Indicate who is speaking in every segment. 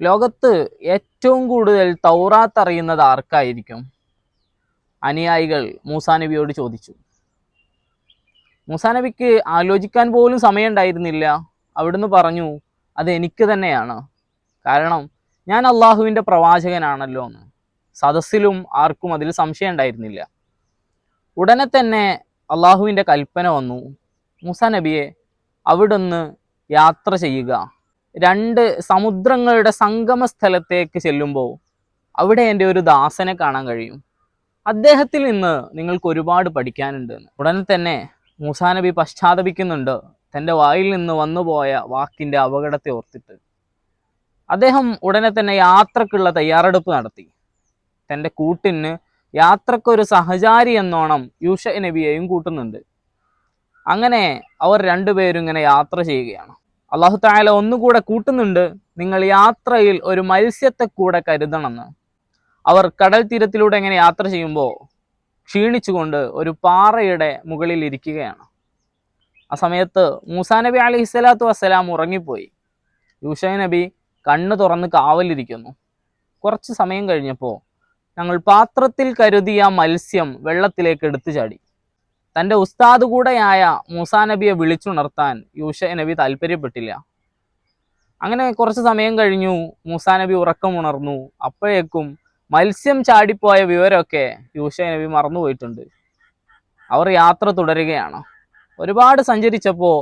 Speaker 1: ലോകത്ത് ഏറ്റവും കൂടുതൽ തൗറാത്ത് അറിയുന്നത് ആർക്കായിരിക്കും? അനുയായികൾ മൂസാനബിയോട് ചോദിച്ചു. മൂസാനബിക്ക് ആലോചിക്കാൻ പോലും സമയമുണ്ടായിരുന്നില്ല. അവിടുന്ന് പറഞ്ഞു അത് എനിക്ക് തന്നെയാണ്. കാരണം ഞാൻ അള്ളാഹുവിന്റെ പ്രവാചകനാണല്ലോ എന്ന്. സദസ്സിലും ആർക്കും അതിൽ സംശയം ഉണ്ടായിരുന്നില്ല ഉടനെ തന്നെ അള്ളാഹുവിന്റെ കൽപ്പന വന്നു. മൂസാ നബിയെ അവിടുന്ന് യാത്ര ചെയ്യുക. രണ്ട് സമുദ്രങ്ങളുടെ സംഗമ സ്ഥലത്തേക്ക് ചെല്ലുമ്പോൾ അവിടെ എന്റെ ഒരു ദാസനെ കാണാൻ കഴിയും. അദ്ദേഹത്തിൽ നിന്ന് നിങ്ങൾക്ക് ഒരുപാട് പഠിക്കാനുണ്ട്. ഉടനെ തന്നെ മൂസാ നബി പശ്ചാത്തപിക്കുന്നുണ്ട്. തന്റെ വായിൽ നിന്ന് വന്നുപോയ വാക്കിന്റെ അപകടത്തെ ഓർത്തിട്ട്. അദ്ദേഹം ഉടനെ തന്നെ യാത്രക്കുള്ള തയ്യാറെടുപ്പ് നടത്തി. തന്റെ കൂട്ടിന് യാത്രക്കൊരു സഹചാരി എന്നോണം യൂഷ നബിയെയും കൂട്ടുന്നുണ്ട്. അങ്ങനെ അവർ രണ്ടുപേരും ഇങ്ങനെ യാത്ര ചെയ്യുകയാണ്. അള്ളാഹു തായാല ഒന്നുകൂടെ കൂട്ടുന്നുണ്ട്. നിങ്ങൾ യാത്രയിൽ ഒരു മത്സ്യത്തെ കൂടെ കരുതണമെന്ന്. അവർ കടൽ തീരത്തിലൂടെ എങ്ങനെ യാത്ര ചെയ്യുമ്പോൾ ക്ഷീണിച്ചുകൊണ്ട് ഒരു പാറയുടെ മുകളിൽ ഇരിക്കുകയാണ്. ആ സമയത്ത് മൂസാ നബി അലൈഹി സ്വലാത്തു വസ്സലാം ഉറങ്ങിപ്പോയി. യൂഷ നബി കണ്ണ് തുറന്ന് കാവലിരിക്കുന്നു. കുറച്ച് സമയം കഴിഞ്ഞപ്പോൾ ഞങ്ങൾ പാത്രത്തിൽ കരുതിയ മത്സ്യം വെള്ളത്തിലേക്ക് എടുത്തു ചാടി തന്റെ ഉസ്താദ് കൂടെയായ മൂസാ നബിയെ വിളിച്ചുണർത്താൻ യൂഷ നബി താല്പര്യപ്പെട്ടില്ല. അങ്ങനെ കുറച്ച് സമയം കഴിഞ്ഞു മൂസാ നബി ഉറക്കമുണർന്നു. അപ്പോഴേക്കും മത്സ്യം ചാടിപ്പോയ വിവരമൊക്കെ യൂഷ നബി മറന്നുപോയിട്ടുണ്ട്. അവർ യാത്ര തുടരുകയാണ്. ഒരുപാട് സഞ്ചരിച്ചപ്പോൾ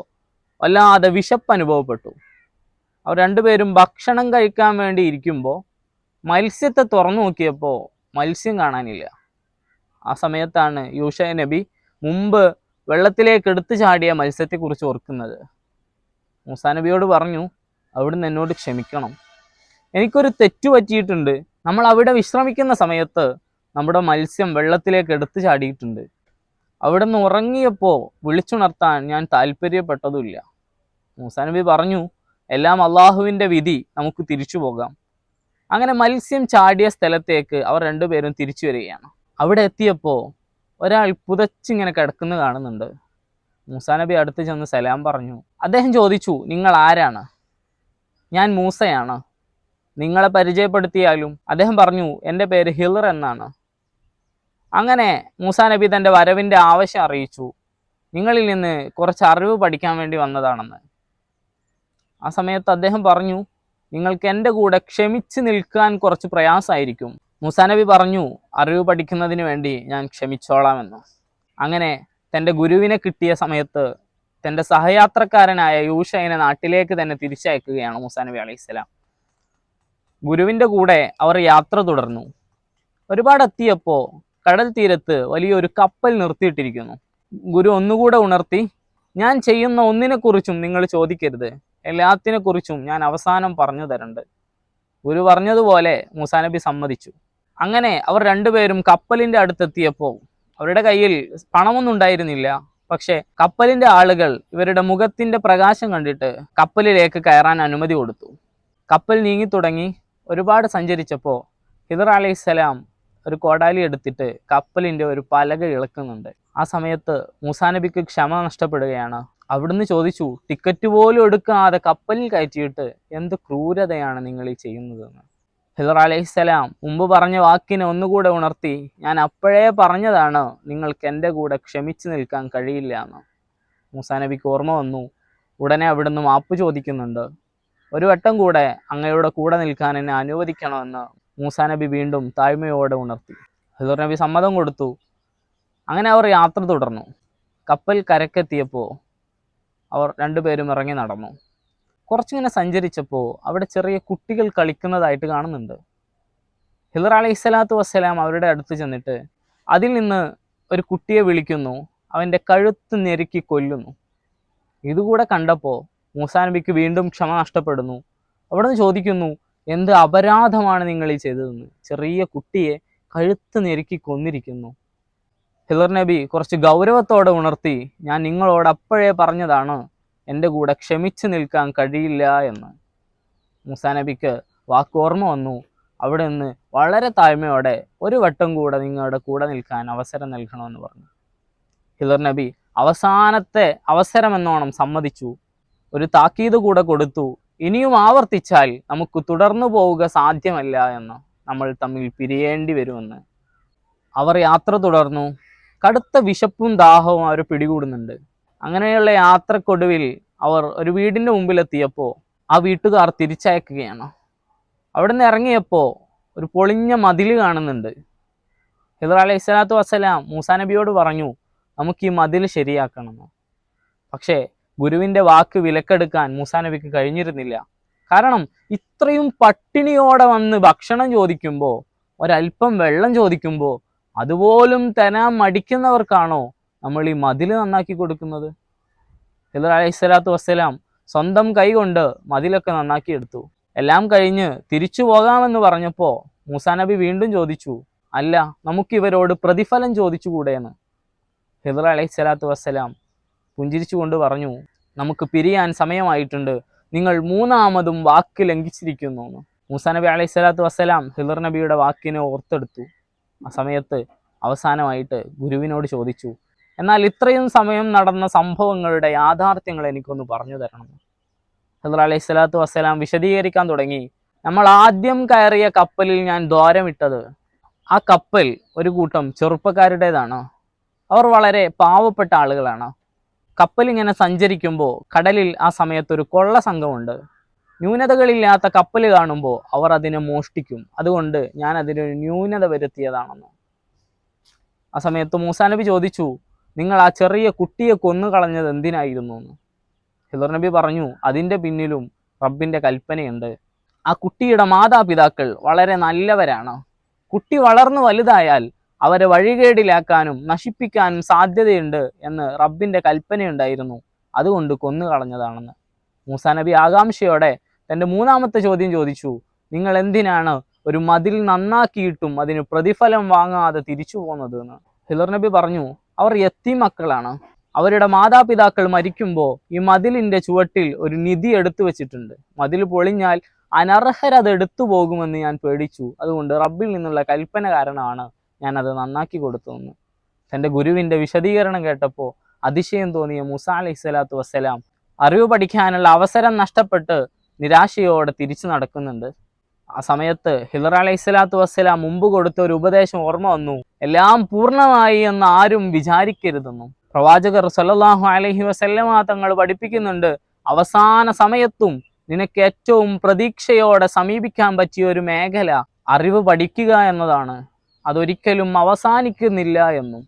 Speaker 1: വല്ലാതെ വിശപ്പ് അനുഭവപ്പെട്ടു അവർ രണ്ടുപേരും ഭക്ഷണം കഴിക്കാൻ വേണ്ടി ഇരിക്കുമ്പോൾ മത്സ്യത്തെ തുറന്നു നോക്കിയപ്പോൾ മത്സ്യം കാണാനില്ല. ആ സമയത്താണ് യൂഷ നബി മുമ്പ് വെള്ളത്തിലേക്ക് എടുത്തു ചാടിയ മത്സ്യത്തെക്കുറിച്ച് ഓർക്കുന്നത്. മൂസാ നബിയോട് പറഞ്ഞു അവിടുന്ന് എന്നോട് ക്ഷമിക്കണം. എനിക്കൊരു തെറ്റു പറ്റിയിട്ടുണ്ട്. നമ്മൾ അവിടെ വിശ്രമിക്കുന്ന സമയത്ത് നമ്മുടെ മത്സ്യം വെള്ളത്തിലേക്ക് എടുത്തു ചാടിയിട്ടുണ്ട്. അവിടെ നിന്ന് ഉറങ്ങിയപ്പോൾ വിളിച്ചുണർത്താൻ ഞാൻ താല്പര്യപ്പെട്ടതുമില്ല. മൂസാ നബി പറഞ്ഞു എല്ലാം അള്ളാഹുവിന്റെ വിധി നമുക്ക് തിരിച്ചു പോകാം. അങ്ങനെ മത്സ്യം ചാടിയ സ്ഥലത്തേക്ക് അവർ രണ്ടുപേരും തിരിച്ചു വരികയാണ്. അവിടെ എത്തിയപ്പോൾ ഒരാൾ പുതച്ചിങ്ങനെ കിടക്കുന്നത് കാണുന്നുണ്ട്. മൂസാ നബി അടുത്ത് ചെന്ന് സലാം പറഞ്ഞു. അദ്ദേഹം ചോദിച്ചു നിങ്ങൾ ആരാണ്? ഞാൻ മൂസയാണ്. നിങ്ങളെ പരിചയപ്പെടുത്തിയാലും? അദ്ദേഹം പറഞ്ഞു എന്റെ പേര് ഹിലർ എന്നാണ്. അങ്ങനെ മൂസാ നബി തന്റെ വരവിന്റെ ആവശ്യം അറിയിച്ചു. നിങ്ങളിൽ നിന്ന് കുറച്ച് അറിവ് പഠിക്കാൻ വേണ്ടി വന്നതാണെന്ന്. ആ സമയത്ത് അദ്ദേഹം പറഞ്ഞു നിങ്ങൾക്ക് എന്റെ കൂടെ ക്ഷമിച്ച് നിൽക്കാൻ കുറച്ച് പ്രയാസമായിരിക്കും. മൂസാ നബി പറഞ്ഞു അറിവ് പഠിക്കുന്നതിന് വേണ്ടി ഞാൻ ക്ഷമിച്ചോളാമെന്ന്. അങ്ങനെ തന്റെ ഗുരുവിനെ കിട്ടിയ സമയത്ത് തന്റെ സഹയാത്രക്കാരനായ യൂഷയിനെ നാട്ടിലേക്ക് തന്നെ തിരിച്ചയക്കുകയാണ് മുസാനബി അലൈഹിസ്സലാം ഗുരുവിന്റെ കൂടെ അവർ യാത്ര തുടർന്നു. ഒരുപാട് എത്തിയപ്പോൾ കടൽ തീരത്ത് വലിയൊരു കപ്പൽ നിർത്തിയിട്ടിരിക്കുന്നു. ഗുരു ഒന്നുകൂടെ ഉണർത്തി ഞാൻ ചെയ്യുന്ന ഒന്നിനെക്കുറിച്ചും നിങ്ങൾ ചോദിക്കരുത്. എല്ലാത്തിനെക്കുറിച്ചും ഞാൻ അവസാനം പറഞ്ഞു തരുന്നുണ്ട് ഗുരു പറഞ്ഞതുപോലെ മുസാനബി സമ്മതിച്ചു. അങ്ങനെ അവർ രണ്ടുപേരും കപ്പലിന്റെ അടുത്തെത്തിയപ്പോൾ അവരുടെ കയ്യിൽ പണമൊന്നും ഉണ്ടായിരുന്നില്ല. പക്ഷേ കപ്പലിന്റെ ആളുകൾ ഇവരുടെ മുഖത്തിന്റെ പ്രകാശം കണ്ടിട്ട് കപ്പലിലേക്ക് കയറാൻ അനുമതി കൊടുത്തു. കപ്പൽ നീങ്ങി തുടങ്ങി ഒരുപാട് സഞ്ചരിച്ചപ്പോൾ ഹിദർ അലൈഹിസ്സലാം ഒരു കോടാലി എടുത്തിട്ട് കപ്പലിന്റെ ഒരു പലക ഇളക്കുന്നുണ്ട്. ആ സമയത്ത് മൂസാ നബിക്ക് ക്ഷമ നഷ്ടപ്പെടുകയാണ്. അവിടുന്ന് ചോദിച്ചു ടിക്കറ്റ് പോലും എടുക്കാതെ കപ്പലിൽ കയറ്റിയിട്ട് എന്ത് ക്രൂരതയാണ് നിങ്ങൾ ഈ ചെയ്യുന്നതെന്ന്? ഹിദർ അലൈഹിസ്സലാം മുമ്പ് പറഞ്ഞ വാക്കിനെ ഒന്നുകൂടെ ഉണർത്തി ഞാൻ അപ്പോഴേ പറഞ്ഞതാണ് നിങ്ങൾക്ക് എന്റെ കൂടെ ക്ഷമിച്ചു നിൽക്കാൻ കഴിയില്ല എന്ന്. മൂസാ നബിക്ക് ഓർമ്മ വന്നു. ഉടനെ അവിടുന്ന് മാപ്പ് ചോദിക്കുന്നുണ്ട്. ഒരു വട്ടം കൂടെ അങ്ങയുടെ കൂടെ നിൽക്കാൻ എന്നെ അനുവദിക്കണമെന്ന് മൂസാ നബി വീണ്ടും താഴ്മയോടെ ഉണർത്തി. ഹിദർ നബി സമ്മതം കൊടുത്തു. അങ്ങനെ അവർ യാത്ര തുടർന്നു. കപ്പൽ കരക്കെത്തിയപ്പോൾ അവർ രണ്ടുപേരും ഇറങ്ങി നടന്നു. കുറച്ചിങ്ങനെ സഞ്ചരിച്ചപ്പോൾ അവിടെ ചെറിയ കുട്ടികൾ കളിക്കുന്നതായിട്ട് കാണുന്നുണ്ട്. ഹിദർ അലൈഹി സ്വലാത്തു വസ്സലാം അവരുടെ അടുത്ത് ചെന്നിട്ട് അതിൽ നിന്ന് ഒരു കുട്ടിയെ വിളിക്കുന്നു. അവന്റെ കഴുത്ത് ഞെരുക്കി കൊല്ലുന്നു. ഇതുകൂടെ കണ്ടപ്പോൾ മൂസാ നബിക്ക് വീണ്ടും ക്ഷമ നഷ്ടപ്പെടുന്നു. അവിടെ നിന്ന് ചോദിക്കുന്നു എന്ത് അപരാധമാണ് നിങ്ങൾ ഈ ചെയ്തതെന്ന്? ചെറിയ കുട്ടിയെ കഴുത്ത് ഞെരുക്കി കൊന്നിരിക്കുന്നു. ഹിലർ നബി കുറച്ച് ഗൗരവത്തോടെ ഉണർത്തി ഞാൻ നിങ്ങളോട് അപ്പോഴേ പറഞ്ഞതാണ് എന്റെ കൂടെ ക്ഷമിച്ചു നിൽക്കാൻ കഴിയില്ല എന്ന്. മൂസാ നബിക്ക് വാക്കോർമ്മ വന്നു. അവിടെ നിന്ന് വളരെ താഴ്മയോടെ ഒരു വട്ടം കൂടെ നിങ്ങളുടെ കൂടെ നിൽക്കാൻ അവസരം നൽകണമെന്ന് പറഞ്ഞു. ഹിദർ നബി അവസാനത്തെ അവസരമെന്നോണം സമ്മതിച്ചു. ഒരു താക്കീത് കൂടെ കൊടുത്തു. ഇനിയും ആവർത്തിച്ചാൽ നമുക്ക് തുടർന്നു പോവുക സാധ്യമല്ല എന്ന് നമ്മൾ തമ്മിൽ പിരിയേണ്ടി വരുമെന്ന്. അവർ യാത്ര തുടർന്നു. കടുത്ത വിശപ്പും ദാഹവും അവർ പിടികൂടുന്നുണ്ട്. അങ്ങനെയുള്ള യാത്രക്കൊടുവിൽ അവർ ഒരു വീടിന്റെ മുമ്പിലെത്തിയപ്പോൾ ആ വീട്ടുകാർ തിരിച്ചയക്കുകയാണ്. അവിടെ നിന്ന് ഇറങ്ങിയപ്പോൾ ഒരു പൊളിഞ്ഞ മതിൽ കാണുന്നുണ്ട്. ഹിദർ അലൈഹി സ്വലാത്തു വസ്സലാം മൂസാ നബിയോട് പറഞ്ഞു നമുക്ക് ഈ മതിൽ ശരിയാക്കണമെന്ന് പക്ഷേ ഗുരുവിന്റെ വാക്ക് വിലക്കെടുക്കാൻ മൂസാ നബിക്ക് കഴിഞ്ഞിരുന്നില്ല. കാരണം ഇത്രയും പട്ടിണിയോടെ വന്ന് ഭക്ഷണം ചോദിക്കുമ്പോൾ ഒരല്പം വെള്ളം ചോദിക്കുമ്പോൾ അതുപോലും തരാൻ മടിക്കുന്നവർക്കാണോ നമ്മൾ ഈ മതിൽ നന്നാക്കി കൊടുക്കുന്നത്. ഹിദർ അലൈഹി സ്വലാത്തു വസ്സലാം സ്വന്തം കൈകൊണ്ട് മതിലൊക്കെ നന്നാക്കി എടുത്തു. എല്ലാം കഴിഞ്ഞ് തിരിച്ചു പോകാമെന്ന് പറഞ്ഞപ്പോൾ മൂസാ നബി വീണ്ടും ചോദിച്ചു അല്ല നമുക്കിവരോട് പ്രതിഫലം ചോദിച്ചുകൂടെയെന്ന്? ഹിദർ അലൈഹി സ്വലാത്തു വസ്സലാം പുഞ്ചിരിച്ചുകൊണ്ട് പറഞ്ഞു നമുക്ക് പിരിയാൻ സമയമായിട്ടുണ്ട്. നിങ്ങൾ മൂന്നാമതും വാക്ക് ലംഘിച്ചിരിക്കുന്നു. എന്ന് മൂസാ നബി അലൈഹി സ്വലാത്തു വസ്സലാം ഹിദർ നബിയുടെ വാക്കിനെ ഓർത്തെടുത്തു. ആ സമയത്ത് അവസാനമായിട്ട് ഗുരുവിനോട് ചോദിച്ചു എന്നാൽ ഇത്രയും സമയം നടന്ന സംഭവങ്ങളുടെ യാഥാർത്ഥ്യങ്ങൾ എനിക്കൊന്ന് പറഞ്ഞു തരണം. ഹിദർ അലൈഹി സ്വലാത്തു വസ്സലാം വിശദീകരിക്കാൻ തുടങ്ങി. നമ്മൾ ആദ്യം കയറിയ കപ്പലിൽ ഞാൻ ദ്വാരമിട്ടത്. ആ കപ്പൽ ഒരു കൂട്ടം ചെറുപ്പക്കാരുടേതാണ്. അവർ വളരെ പാവപ്പെട്ട ആളുകളാണ്. കപ്പൽ ഇങ്ങനെ സഞ്ചരിക്കുമ്പോൾ കടലിൽ ആ സമയത്ത് ഒരു കൊള്ള സംഘമുണ്ട്. ന്യൂനതകളില്ലാത്ത കപ്പൽ കാണുമ്പോൾ അവർ അതിനെ മോഷ്ടിക്കും. അതുകൊണ്ട് ഞാൻ അതിനൊരു ന്യൂനത വരുത്തിയതാണെന്ന്. ആ സമയത്ത് മൂസാനബി ചോദിച്ചു നിങ്ങൾ ആ ചെറിയ കുട്ടിയെ കൊന്നു കളഞ്ഞത് എന്തിനായിരുന്നു എന്ന്? ഹിദർ നബി പറഞ്ഞു അതിന്റെ പിന്നിലും റബ്ബിന്റെ കൽപ്പനയുണ്ട്. ആ കുട്ടിയുടെ മാതാപിതാക്കൾ വളരെ നല്ലവരാണ്. കുട്ടി വളർന്നു വലുതായാൽ അവരെ വഴികേടിലാക്കാനും നശിപ്പിക്കാനും സാധ്യതയുണ്ട് എന്ന് റബ്ബിന്റെ കൽപ്പനയുണ്ടായിരുന്നു. അതുകൊണ്ട് കൊന്നു കളഞ്ഞതാണെന്ന്. മൂസാ നബി ആകാംക്ഷയോടെ തന്റെ മൂന്നാമത്തെ ചോദ്യം ചോദിച്ചു നിങ്ങൾ എന്തിനാണ് ഒരു മതിൽ നന്നാക്കിയിട്ടും അതിന് പ്രതിഫലം വാങ്ങാതെ തിരിച്ചു പോകുന്നത് എന്ന് ഹിലർ നബി പറഞ്ഞു അവർ എത്തി മക്കളാണ് അവരുടെ മാതാപിതാക്കൾ മരിക്കുമ്പോൾ ഈ മതിലിന്റെ ചുവട്ടിൽ ഒരു നിധി എടുത്തു വെച്ചിട്ടുണ്ട്. മതിൽ പൊളിഞ്ഞാൽ അനർഹരത് എടുത്തു പോകുമെന്ന് ഞാൻ പേടിച്ചു. അതുകൊണ്ട് റബ്ബിൽ നിന്നുള്ള കൽപ്പന കാരണമാണ് ഞാൻ അത് നന്നാക്കി കൊടുത്തതെന്ന്. തന്റെ ഗുരുവിന്റെ വിശദീകരണം കേട്ടപ്പോൾ അതിശയം തോന്നിയ മുസ അലൈഹി സ്വലാത്തു വസ്സലാം അറിവ് പഠിക്കാനുള്ള അവസരം നഷ്ടപ്പെട്ട് നിരാശയോടെ തിരിച്ചു നടക്കുന്നുണ്ട്. ആ സമയത്ത് ഹിലർ അലൈഹി സ്വലാത്തു വസ്സലാം മുമ്പ് കൊടുത്ത ഒരു ഉപദേശം ഓർമ്മ വന്നു. എല്ലാം പൂർണമായി എന്ന് ആരും വിചാരിക്കരുതെന്നും. പ്രവാചകർ സല്ലാഹു അലഹി വസല്ലമ തങ്ങൾ പഠിപ്പിക്കുന്നുണ്ട് അവസാന സമയത്തും നിനക്ക് ഏറ്റവും പ്രതീക്ഷയോടെ സമീപിക്കാൻ പറ്റിയ ഒരു മേഖല അറിവ് പഠിക്കുക എന്നതാണ്. അതൊരിക്കലും അവസാനിക്കുന്നില്ല എന്നും.